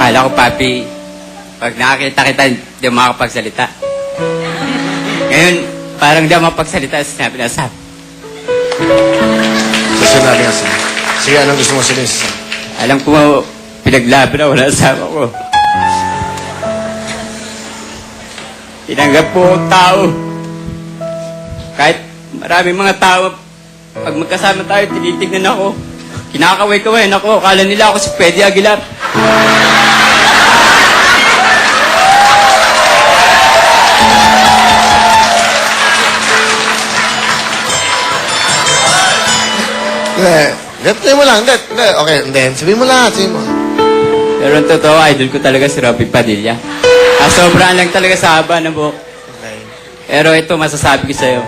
Akala ko, papi, pag nakakita kita, hindi mo makakapagsalita. Ngayon, parang hindi ako makapagsalita sa sinabi na sabi. Sa sinabi nga sige. Sige, anong gusto mo sabihin sa Alam ko, pinaglaban na wala asawa ko. Tinanggap po ang tao. Kahit maraming mga tao, pag magkasama tayo, tinitignan ako. Kinakaway-kaway ako. Akala nila ako si Pwede Aguilar. Hindi. Hindi, mo lang. Hindi, hindi. Okay, hindi. Sabihin mo lahat. Sabihin mo. Pero ang totoo, idol ko talaga si Robby Padilla. Ah, sobrang lang talaga sa haba ng buhok. Okay. Pero ito, masasabi ko sa'yo.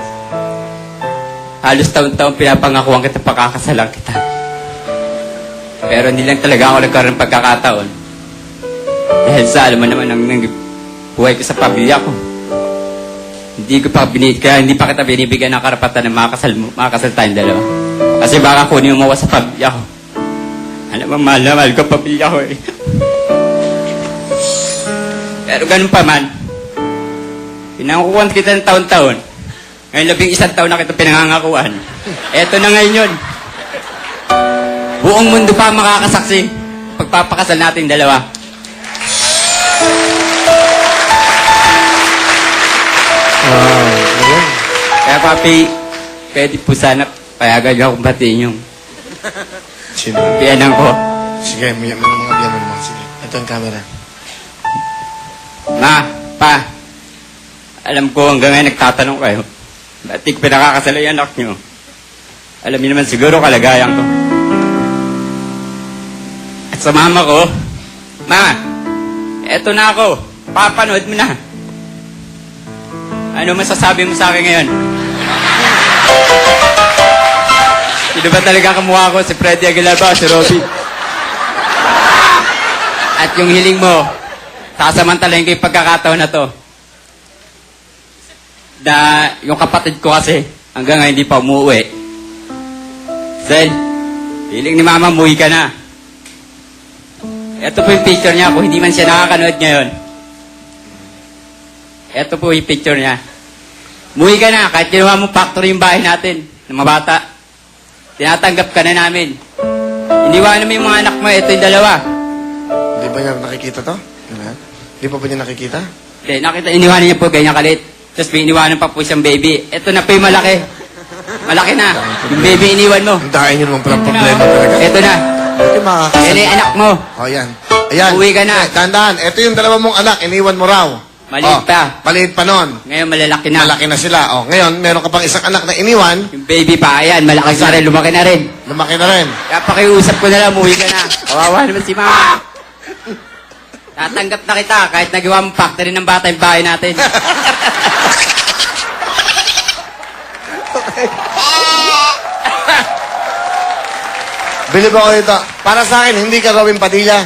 Halos taon-taon pinapangakuan kita, pakakasalan kita. Pero hindi lang talaga ako nagkaroon ng pagkakataon. Dahil sa alam mo naman ang nang buhay ko sa pamilya ko. Hindi ko pa binigay, kaya hindi pa kita binibigyan ng karapatan na makakasal, mo- makakasal tayong dalawa. Kasi baka kunin mo sa pamilya ko. Alam mo, mahal na mahal ko pamilya ko eh. Pero ganun pa man, pinangakuan kita ng taon-taon. Ngayon labing isang taon na kita pinangangakuan. Eto na ngayon yun. Buong mundo pa makakasaksi. Pagpapakasal nating dalawa. Wow. Ayun. Kaya papi, pwede po sana payagan niyo akong batiin yung Sino? pianang ko. Sige, may, mga biyan mo naman. Sige. Ito ang camera. Ma, pa, alam ko hanggang ngayon nagtatanong kayo. Ba't di ko pinakakasal yung anak niyo? Alam niyo naman siguro kalagayan ko. At sa mama ko, Ma, eto na ako. Papanood mo na. Ano masasabi mo sa akin ngayon? Sino ba talaga kamukha ko? Si Freddy Aguilar ba si Robby? At yung hiling mo, sasamantalahin ko yung pagkakataon na to. Na yung kapatid ko kasi, hanggang ngayon hindi pa umuwi. Zen, hiling ni Mama, umuwi ka na. Ito po yung picture niya, kung hindi man siya nakakanood ngayon. Ito po yung picture niya. Umuwi ka na, kahit ginawa mo factory yung bahay natin, ng mga bata. Tinatanggap ka na namin. Iniwanan mo yung mga anak mo, ito yung dalawa. Hindi ba niya nakikita to? Ganun? Hindi pa ba niya nakikita? Okay, nakita, iniwanan niya po, ganyan kalit. Tapos may iniwanan pa po siyang baby. Ito na po yung malaki. Malaki na. Yung baby iniwan mo. Ang dahil niyo naman palang problema talaga. Ito na. Ito yung makakasal. Yan yung anak mo. O, yan. Ayan. Uwi ka na. Eh, Tandaan, ito yung dalawa mong anak, iniwan mo raw. Maliit O, pa. Maliit pa nun. Ngayon malalaki na. Malaki na sila. O, ngayon, meron ka pang isang anak na iniwan, Yung baby pa, ayan, malaki na rin, lumaki na rin. lumaki na rin. Kaya pakiusap ko na lang, umuwi ka na. Kawawa naman si mama. Tatanggap na kita kahit nagawa mo factory ng bata yung bahay natin. Bilib ako ito. Para sa akin, hindi ka gawin padilla.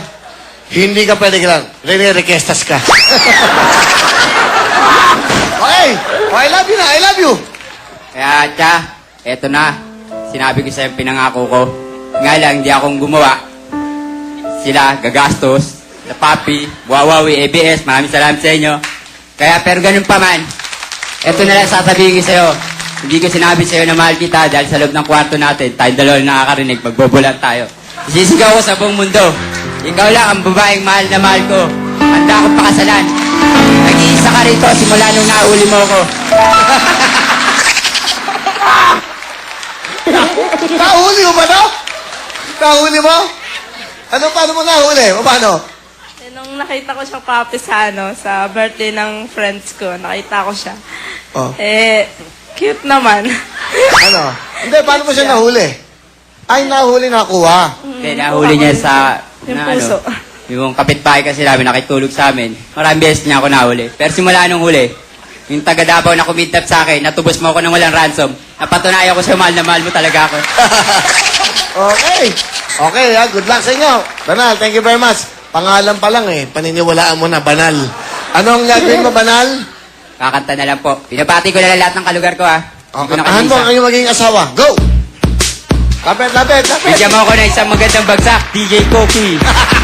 Hindi ka pwede ka lang. Rene Requestas ka. okay. Oh, I love you na. I love you. Kaya, tsa, eto na. Sinabi ko sa'yo, pinangako ko. Nga lang, hindi akong gumawa. Sila, gagastos. Na papi, Wawawi, ABS, maraming salamat sa inyo. Kaya, pero ganun pa man, eto na lang sasabihin ko sa'yo. Hindi ko sinabi sa'yo na mahal kita dahil sa loob ng kwarto natin, tayo dalawa na nakakarinig, magbobulan tayo. Isisigaw ko sa buong mundo. Ikaw lang ang babaeng mahal na mahal ko. Handa akong pakasalan. Nag-iisa ka rito simula nung nahuli mo ako. Nahuli mo ba no? Nahuli mo? Ano, paano mo nahuli? O paano? Eh, nung nakita ko siya papi sa, ano, sa birthday ng friends ko, nakita ko siya. Oh. Eh, cute naman. Ano? Hindi, paano mo siya nahuli? Ay, nahuli nakuha. Hindi, nahuli niya sa... Yung na, puso. Ano, yung kapitbahay kasi namin nakitulog sa amin. Maraming beses niya ako nahuli. Pero simula nung huli, yung taga Davao na kumidnap sa akin, natubos mo ako ng walang ransom. Napatunayan ko sa mahal na mahal mo talaga ako. Okay. Okay, ha? Good luck sa inyo. Banal, thank you very much. Pangalan pa lang eh. Paniniwalaan mo na, banal. Anong gagawin mo, banal? Kakanta na lang po. Pinapati ko na lang lahat ng kalugar ko ha. O, Hindi ko kantahan mo ang nakalisa. iyong magiging asawa. Go! Lapit, lapit, lapit. Bigyan mo ako ng isang magandang bagsak, DJ Koki.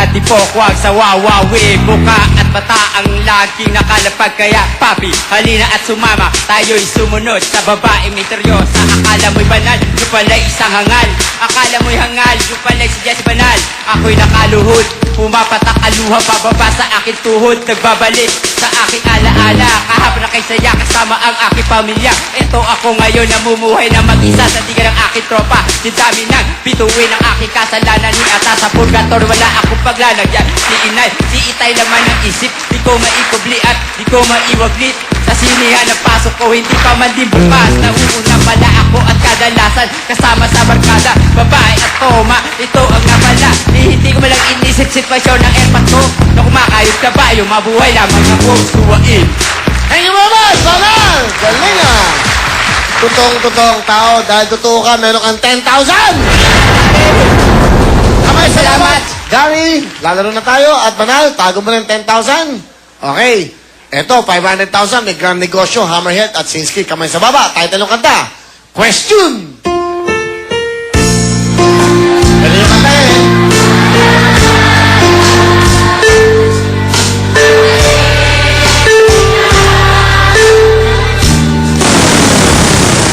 Pokwag sa wawawi Muka at mata ang laging nakalapag. Kaya papi, halina at sumama. Tayo'y sumunod sa babae misteryosa Akala mo'y banal, yung pala'y isang hangal. Akala mo'y hangal, yung pala'y si Jess Banal. Ako'y nakaluhod, pumapatak ang luha Pababa sa aking tuhod, nagbabalik sa aking alaala. Kahapon na kay saya kasama ang aking pamilya. Ito ako ngayon namumuhay na mag-isa Sa diga ng aking tropa. Di dami nang bituin ang aking kasalanan Ni ata. Sa purgator wala akong paglalagyan. Si inay, si itay laman ng isip. Di ko maikubli at di ko maiwaglit. Sa sinihan ng pasok ko hindi pa man din bukas. Nauuna pala ako at kadalasan Kasama sa barkada, babae at toma Ito ang nga pala Di hindi ko malang inisip sitwasyon ng erpat ko Na kumakayod ka ba yung mabuhay lamang ako. Suwain. Thank you much, Banal! Galing ah! Totoong-totoong tao, dahil totoo ka, meron kang 10,000! Kamay, salamat! Gary, lalaro na tayo at Banal, tago mo yung 10,000. Okay. Eto, 500,000, may grand negosyo, Hammerhead at Sinsky, kamay sa baba. Title ng kanta, Question! Galing yung kanta eh.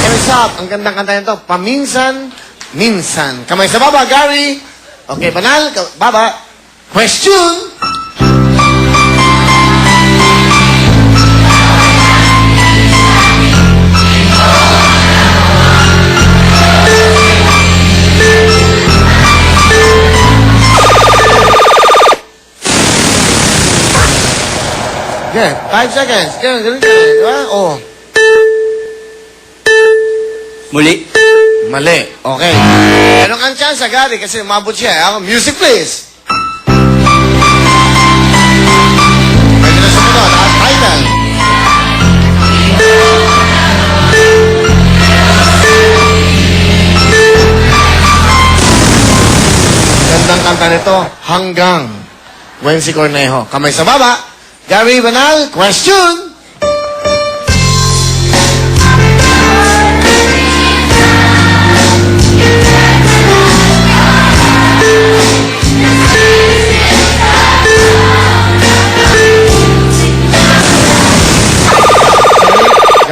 Hands up. Ang gandang kanta nito. Paminsan, minsan. Kamay sa baba, Gary. Okay, banal. Baba. Question. Okay, five seconds. Ganun, ganun, ganun. Di ba? Oh. Muli Mali. Okay. Meron kang chance, Gary, kasi umabot siya. eh. Ako, music, please. Pwede na sumunod. Ah, title. Gandang kanta nito, Hanggang. Wency Cornejo. Kamay sa baba. Gary Banal, question.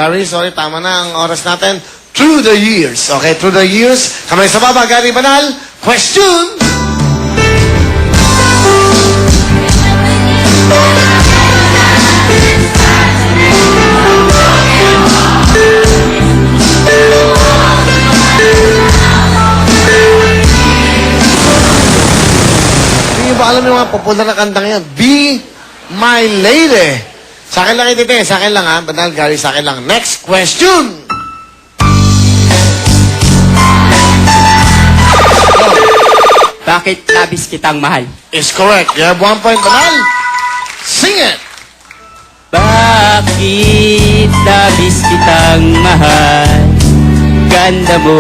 Gary, sorry, tama na ang oras natin. Through the years. Okay, through the years. Kamay sa baba, Gary Banal. Question! Hindi ba alam yung mga popular na kantang yan? Be My Lady. Sa akin lang ito, sa akin lang ha. Banal, Gary, sa akin lang. Next question! Bakit labis kitang mahal? Is correct. You have one point, Banal. Sing it! Bakit labis kitang mahal? Ganda mo,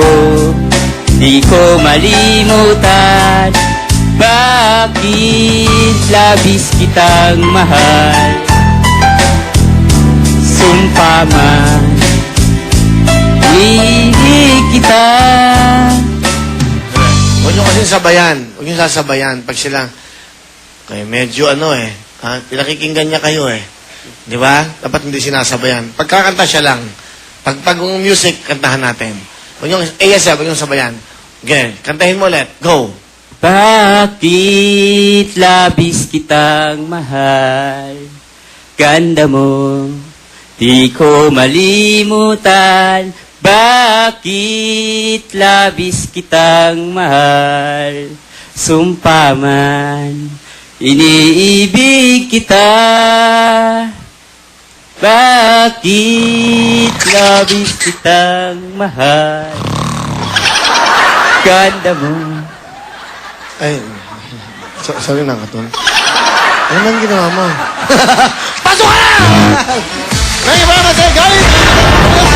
di ko malimutan Bakit labis kitang mahal? Sumpa man, hindi kita Huwag niyo kasi sabayan. Huwag niyo sasabayan. Pag sila, kaya medyo ano eh, ha? pinakikinggan niya kayo eh. Di ba? Dapat hindi sinasabayan. Pagkakanta siya lang. Pag pag yung music, kantahan natin. Huwag niyo, ASL, huwag niyo sabayan. Okay, kantahin mo ulit. Go! Bakit labis kitang mahal? Ganda mo, di ko malimutan. Bakit labis kitang mahal? Sumpa man, iniibig kita. Bakit labis kitang mahal? Ganda mo. Ay, so, sorry na, Katon. Ano nang ginawa mo? Pasok ka na! Hey you very much, guys.